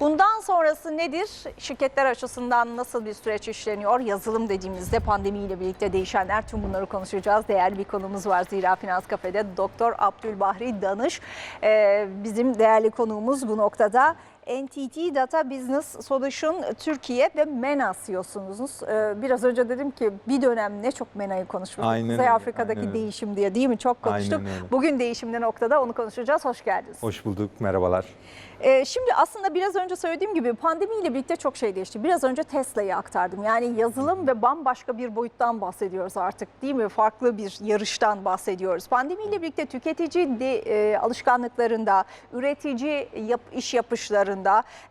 Bundan sonrası nedir? Şirketler açısından nasıl bir süreç işleniyor? Yazılım dediğimizde pandemiyle birlikte değişenler tüm bunları konuşacağız. Değerli bir konumuz var Zira Finans Kafe'de Doktor Abdülbahri Danış. Bizim değerli konuğumuz bu noktada. NTT Data Business Solution Türkiye ve MENA CEO'sunuz. Ee, biraz önce dedim ki bir dönem ne çok MENA'yı konuşmuştuk. Aynen Kuzey Afrika'daki aynen değişim diye değil mi? Çok konuştuk. Bugün değişimli noktada onu konuşacağız. Hoş geldiniz. Hoş bulduk, merhabalar. Ee, şimdi aslında biraz önce söylediğim gibi pandemiyle birlikte çok şey değişti. Biraz önce Tesla'yı aktardım. Yani yazılım ve bambaşka bir boyuttan bahsediyoruz artık değil mi? Farklı bir yarıştan bahsediyoruz. Pandemiyle birlikte tüketici de, e, alışkanlıklarında, üretici yap, iş yapışlarında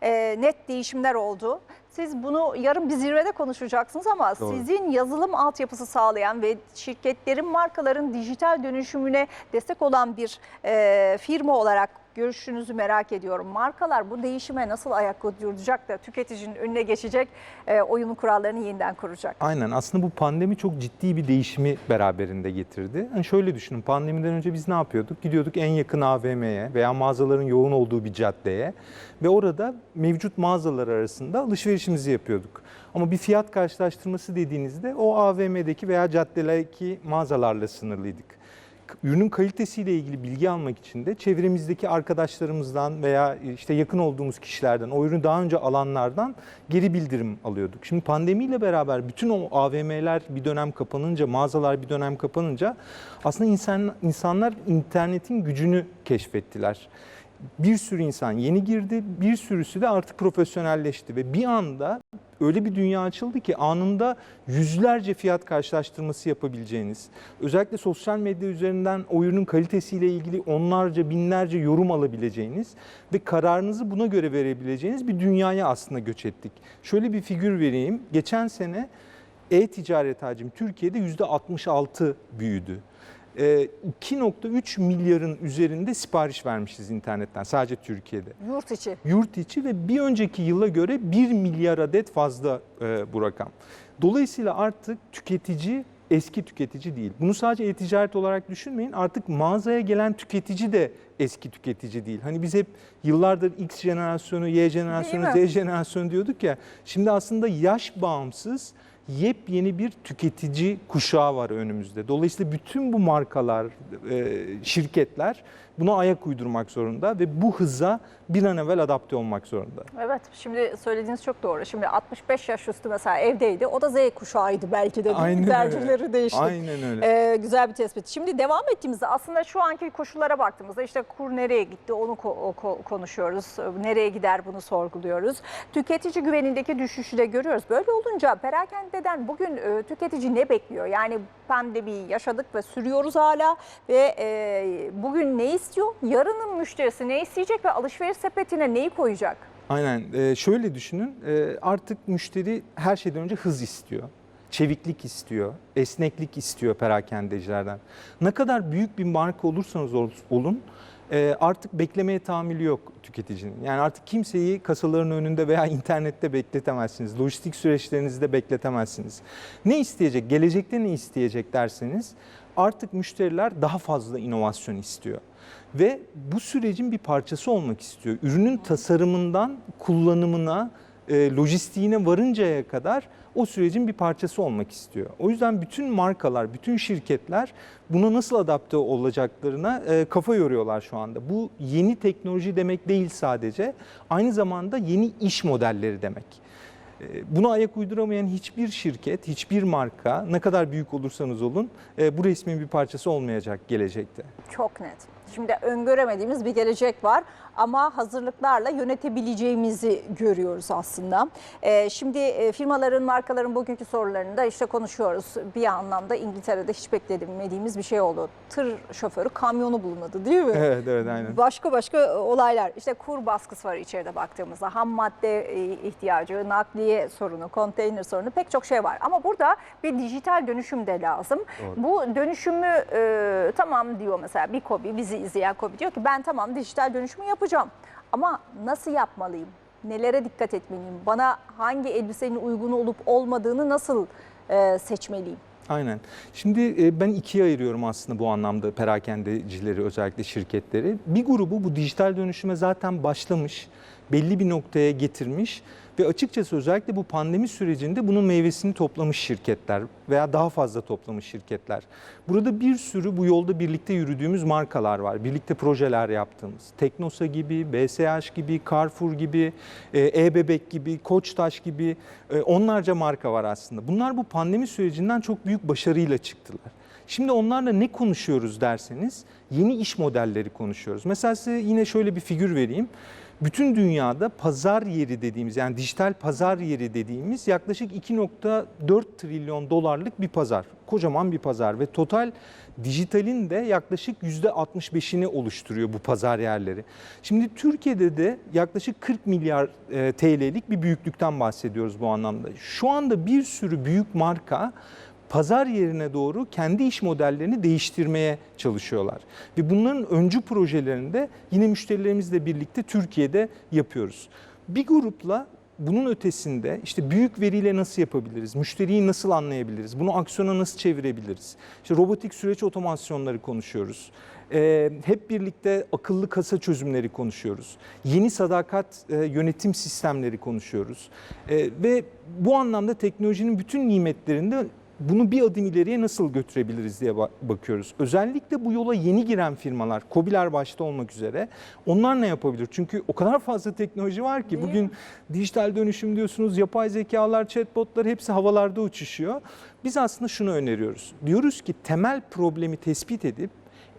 e, net değişimler oldu. Siz bunu yarın bir zirvede konuşacaksınız ama Doğru. sizin yazılım altyapısı sağlayan ve şirketlerin, markaların dijital dönüşümüne destek olan bir e, firma olarak görüşünüzü merak ediyorum. Markalar bu değişime nasıl ayak uyduracak da tüketicinin önüne geçecek, e, oyunun kurallarını yeniden kuracak? Aynen aslında bu pandemi çok ciddi bir değişimi beraberinde getirdi. Hani şöyle düşünün pandemiden önce biz ne yapıyorduk? Gidiyorduk en yakın AVM'ye veya mağazaların yoğun olduğu bir caddeye ve orada mevcut mağazalar arasında alışverişimizi yapıyorduk. Ama bir fiyat karşılaştırması dediğinizde o AVM'deki veya caddelerdeki mağazalarla sınırlıydık. Ürünün kalitesiyle ilgili bilgi almak için de çevremizdeki arkadaşlarımızdan veya işte yakın olduğumuz kişilerden, o ürünü daha önce alanlardan geri bildirim alıyorduk. Şimdi pandemiyle beraber bütün o AVM'ler bir dönem kapanınca, mağazalar bir dönem kapanınca aslında insan, insanlar internetin gücünü keşfettiler. Bir sürü insan yeni girdi, bir sürüsü de artık profesyonelleşti ve bir anda öyle bir dünya açıldı ki anında yüzlerce fiyat karşılaştırması yapabileceğiniz, özellikle sosyal medya üzerinden o ürünün kalitesiyle ilgili onlarca, binlerce yorum alabileceğiniz ve kararınızı buna göre verebileceğiniz bir dünyaya aslında göç ettik. Şöyle bir figür vereyim. Geçen sene e-ticaret hacmi Türkiye'de %66 büyüdü. Ee, 2.3 milyarın üzerinde sipariş vermişiz internetten sadece Türkiye'de Yurt içi. yurt içi ve bir önceki yıla göre 1 milyar adet fazla e, bu rakam. Dolayısıyla artık tüketici eski tüketici değil. Bunu sadece e-ticaret olarak düşünmeyin. Artık mağazaya gelen tüketici de eski tüketici değil. Hani biz hep yıllardır X jenerasyonu, Y jenerasyonu? Z jenerasyonu diyorduk ya. Şimdi aslında yaş bağımsız yepyeni bir tüketici kuşağı var önümüzde. Dolayısıyla bütün bu markalar, e, şirketler buna ayak uydurmak zorunda ve bu hıza bir an evvel adapte olmak zorunda. Evet, şimdi söylediğiniz çok doğru. Şimdi 65 yaş üstü mesela evdeydi. O da Z kuşağıydı belki de. Aynen öyle. Tercihleri değişti. Aynen öyle. Ee, güzel bir tespit. Şimdi devam ettiğimizde aslında şu anki koşullara baktığımızda işte kur nereye gitti onu ko- ko- konuşuyoruz. Nereye gider bunu sorguluyoruz. Tüketici güvenindeki düşüşü de görüyoruz. Böyle olunca perakendeden bugün e, tüketici ne bekliyor? Yani pandemiyi yaşadık ve sürüyoruz hala ve e, bugün ne istiyor? Yarının müşterisi ne isteyecek ve alışveriş sepetine neyi koyacak? Aynen. Ee, şöyle düşünün. Ee, artık müşteri her şeyden önce hız istiyor. Çeviklik istiyor, esneklik istiyor perakendecilerden. Ne kadar büyük bir marka olursanız ol- olun e, artık beklemeye tahammülü yok tüketicinin. Yani artık kimseyi kasaların önünde veya internette bekletemezsiniz. Lojistik süreçlerinizde bekletemezsiniz. Ne isteyecek, gelecekte ne isteyecek derseniz artık müşteriler daha fazla inovasyon istiyor. Ve bu sürecin bir parçası olmak istiyor. Ürünün tasarımından kullanımına, e, lojistiğine varıncaya kadar o sürecin bir parçası olmak istiyor. O yüzden bütün markalar, bütün şirketler buna nasıl adapte olacaklarına e, kafa yoruyorlar şu anda. Bu yeni teknoloji demek değil sadece, aynı zamanda yeni iş modelleri demek. E, Buna ayak uyduramayan hiçbir şirket, hiçbir marka ne kadar büyük olursanız olun e, bu resmin bir parçası olmayacak gelecekte. Çok net. Şimdi öngöremediğimiz bir gelecek var ama hazırlıklarla yönetebileceğimizi görüyoruz aslında. Ee, şimdi e, firmaların, markaların bugünkü sorularında işte konuşuyoruz. Bir anlamda İngiltere'de hiç beklemediğimiz bir şey oldu. Tır şoförü kamyonu bulunmadı değil mi? Evet, evet aynen. Başka başka olaylar. İşte kur baskısı var içeride baktığımızda. Ham madde e, ihtiyacı, nakliye sorunu, konteyner sorunu pek çok şey var. Ama burada bir dijital dönüşüm de lazım. Doğru. Bu dönüşümü e, tamam diyor mesela bir Kobi, bizi izleyen Kobi diyor ki ben tamam dijital dönüşümü yapacağım. Ama nasıl yapmalıyım? Nelere dikkat etmeliyim? Bana hangi elbisenin uygun olup olmadığını nasıl e, seçmeliyim? Aynen. Şimdi e, ben ikiye ayırıyorum aslında bu anlamda perakendecileri özellikle şirketleri. Bir grubu bu dijital dönüşüme zaten başlamış belli bir noktaya getirmiş ve açıkçası özellikle bu pandemi sürecinde bunun meyvesini toplamış şirketler veya daha fazla toplamış şirketler. Burada bir sürü bu yolda birlikte yürüdüğümüz markalar var. Birlikte projeler yaptığımız. Teknosa gibi, BSH gibi, Carrefour gibi, e, E-Bebek gibi, Koçtaş gibi e, onlarca marka var aslında. Bunlar bu pandemi sürecinden çok büyük başarıyla çıktılar. Şimdi onlarla ne konuşuyoruz derseniz yeni iş modelleri konuşuyoruz. Mesela size yine şöyle bir figür vereyim. Bütün dünyada pazar yeri dediğimiz yani dijital pazar yeri dediğimiz yaklaşık 2.4 trilyon dolarlık bir pazar. Kocaman bir pazar ve total dijitalin de yaklaşık %65'ini oluşturuyor bu pazar yerleri. Şimdi Türkiye'de de yaklaşık 40 milyar e, TL'lik bir büyüklükten bahsediyoruz bu anlamda. Şu anda bir sürü büyük marka pazar yerine doğru kendi iş modellerini değiştirmeye çalışıyorlar. Ve bunların öncü projelerini de yine müşterilerimizle birlikte Türkiye'de yapıyoruz. Bir grupla bunun ötesinde işte büyük veriyle nasıl yapabiliriz? Müşteriyi nasıl anlayabiliriz? Bunu aksiyona nasıl çevirebiliriz? İşte robotik süreç otomasyonları konuşuyoruz. Ee, hep birlikte akıllı kasa çözümleri konuşuyoruz. Yeni sadakat e, yönetim sistemleri konuşuyoruz. Ee, ve bu anlamda teknolojinin bütün nimetlerinde bunu bir adım ileriye nasıl götürebiliriz diye ba- bakıyoruz. Özellikle bu yola yeni giren firmalar, COBİ'ler başta olmak üzere onlar ne yapabilir? Çünkü o kadar fazla teknoloji var ki Değil bugün mi? dijital dönüşüm diyorsunuz, yapay zekalar, chatbotlar hepsi havalarda uçuşuyor. Biz aslında şunu öneriyoruz. Diyoruz ki temel problemi tespit edip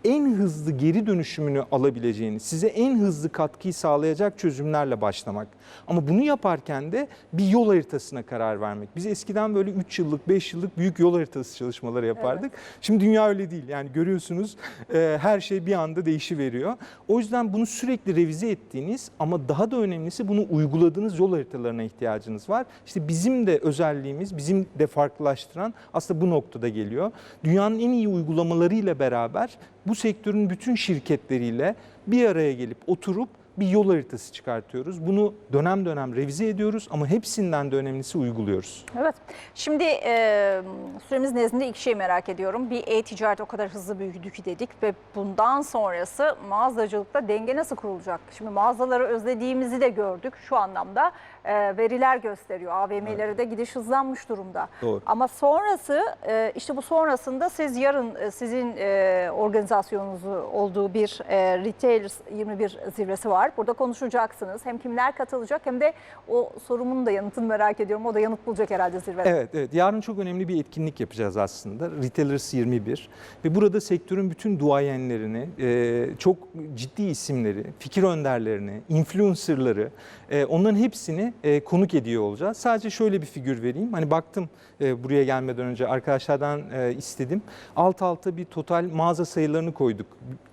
en hızlı geri dönüşümünü alabileceğiniz, size en hızlı katkıyı sağlayacak çözümlerle başlamak. Ama bunu yaparken de bir yol haritasına karar vermek. Biz eskiden böyle 3 yıllık, 5 yıllık büyük yol haritası çalışmaları yapardık. Şimdi dünya öyle değil. Yani görüyorsunuz e, her şey bir anda değişiveriyor. O yüzden bunu sürekli revize ettiğiniz ama daha da önemlisi bunu uyguladığınız yol haritalarına ihtiyacınız var. İşte bizim de özelliğimiz, bizim de farklılaştıran aslında bu noktada geliyor. Dünyanın en iyi uygulamalarıyla beraber bu sektörün bütün şirketleriyle bir araya gelip oturup bir yol haritası çıkartıyoruz. Bunu dönem dönem revize ediyoruz ama hepsinden de önemlisi uyguluyoruz. Evet. Şimdi e, süremiz nezdinde iki şey merak ediyorum. Bir e-ticaret o kadar hızlı büyüdü ki dedik ve bundan sonrası mağazacılıkta denge nasıl kurulacak? Şimdi mağazaları özlediğimizi de gördük şu anlamda. E, veriler gösteriyor. AVM'lere de gidiş hızlanmış durumda. Doğru. Ama sonrası e, işte bu sonrasında siz yarın e, sizin e, organizasyonunuzun olduğu bir e, Retailers 21 zirvesi var. Burada konuşacaksınız. Hem kimler katılacak hem de o sorumun da yanıtını merak ediyorum. O da yanıt bulacak herhalde zirvede. Evet, evet. Yarın çok önemli bir etkinlik yapacağız aslında. Retailers 21 ve burada sektörün bütün duayenlerini, e, çok ciddi isimleri, fikir önderlerini, influencerları, e, onların hepsini e, konuk ediyor olacağız. Sadece şöyle bir figür vereyim. Hani baktım e, buraya gelmeden önce arkadaşlardan e, istedim. Alt alta bir total mağaza sayılarını koyduk.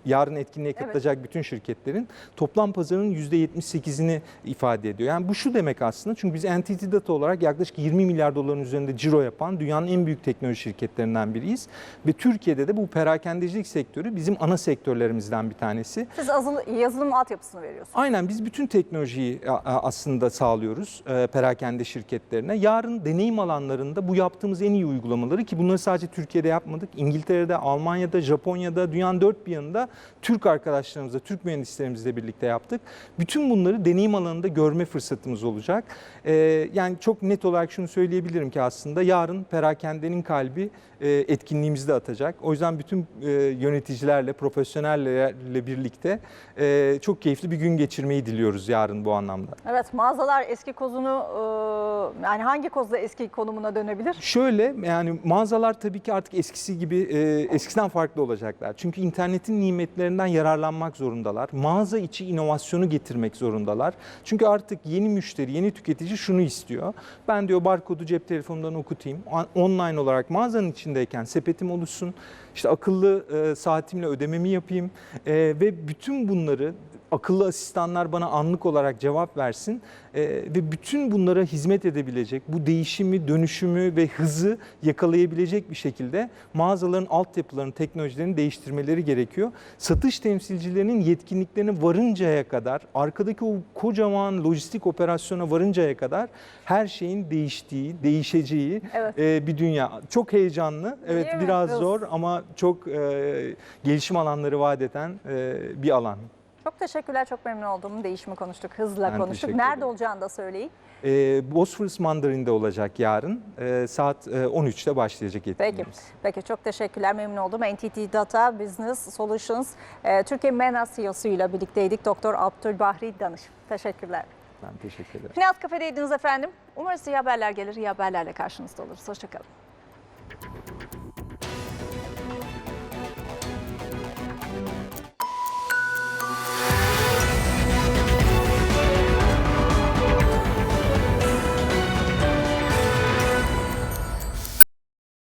Yarın etkinliğe Evet. katılacak bütün şirketlerin toplam pazarının %78'ini ifade ediyor. Yani bu şu demek aslında çünkü biz Entity Data olarak yaklaşık 20 milyar doların üzerinde ciro yapan dünyanın en büyük teknoloji şirketlerinden biriyiz. Ve Türkiye'de de bu perakendecilik sektörü bizim ana sektörlerimizden bir tanesi. Siz azılı, yazılım altyapısını veriyorsunuz. Aynen biz bütün teknolojiyi aslında sağlıyoruz e, perakende şirketlerine. Yarın deneyim alanlarında bu yaptığımız en iyi uygulamaları ki bunları sadece Türkiye'de yapmadık. İngiltere'de, Almanya'da, Japonya'da, dünyanın dört bir yanında Türk arkadaşlarımızla, Türk mühendislerimizle birlikte yaptık. Bütün bunları deneyim alanında görme fırsatımız olacak. E, yani çok net olarak şunu söyleyebilirim ki aslında yarın perakendenin kalbi e, etkinliğimizde atacak. O yüzden bütün e, yöneticilerle, profesyonellerle birlikte e, çok keyifli bir gün geçirmeyi diliyoruz yarın bu anlamda. Evet mağazalar eski kozunu e, yani hangi kozda eski konumuna dönebilir? Şöyle yani mağazalar tabii ki artık eskisi gibi e, eskisinden farklı olacaklar. Çünkü internetin nimetlerinden yararlanmak zorundalar. Mağaza içi inovasyonu getirmek zorundalar. Çünkü artık yeni müşteri, yeni tüketici şunu istiyor. Ben diyor barkodu cep telefonundan okutayım. On- Online olarak mağazanın içindeyken sepetim oluşsun. İşte akıllı e, saatimle ödememi yapayım. E, ve bütün bunları akıllı asistanlar bana anlık olarak cevap versin E, ve bütün bunlara hizmet edebilecek, bu değişimi, dönüşümü ve hızı yakalayabilecek bir şekilde mağazaların altyapılarını, teknolojilerini değiştirmeleri gerekiyor. Satış temsilcilerinin yetkinliklerine varıncaya kadar, arkadaki o kocaman lojistik operasyona varıncaya kadar her şeyin değiştiği, değişeceği Evet. e, bir dünya. Çok heyecanlı, evet Değil mi? biraz Biraz. zor ama çok e, gelişim alanları vaat eden e, bir alan. Çok teşekkürler, çok memnun oldum. Değişimi konuştuk, hızla Ben konuştuk. Nerede olacağını da söyleyin. Ee, Bosphorus Mandarin'de olacak yarın. Ee, saat e, 13'te başlayacak Peki, etkinliğimiz. peki çok teşekkürler, memnun oldum. NTT Data Business Solutions, e, Türkiye MENA CEO'su ile birlikteydik. Doktor Abdülbahri Danış. Teşekkürler. Ben teşekkür ederim. Finans Kafe'deydiniz efendim. Umarız iyi haberler gelir, iyi haberlerle karşınızda oluruz. Hoşçakalın.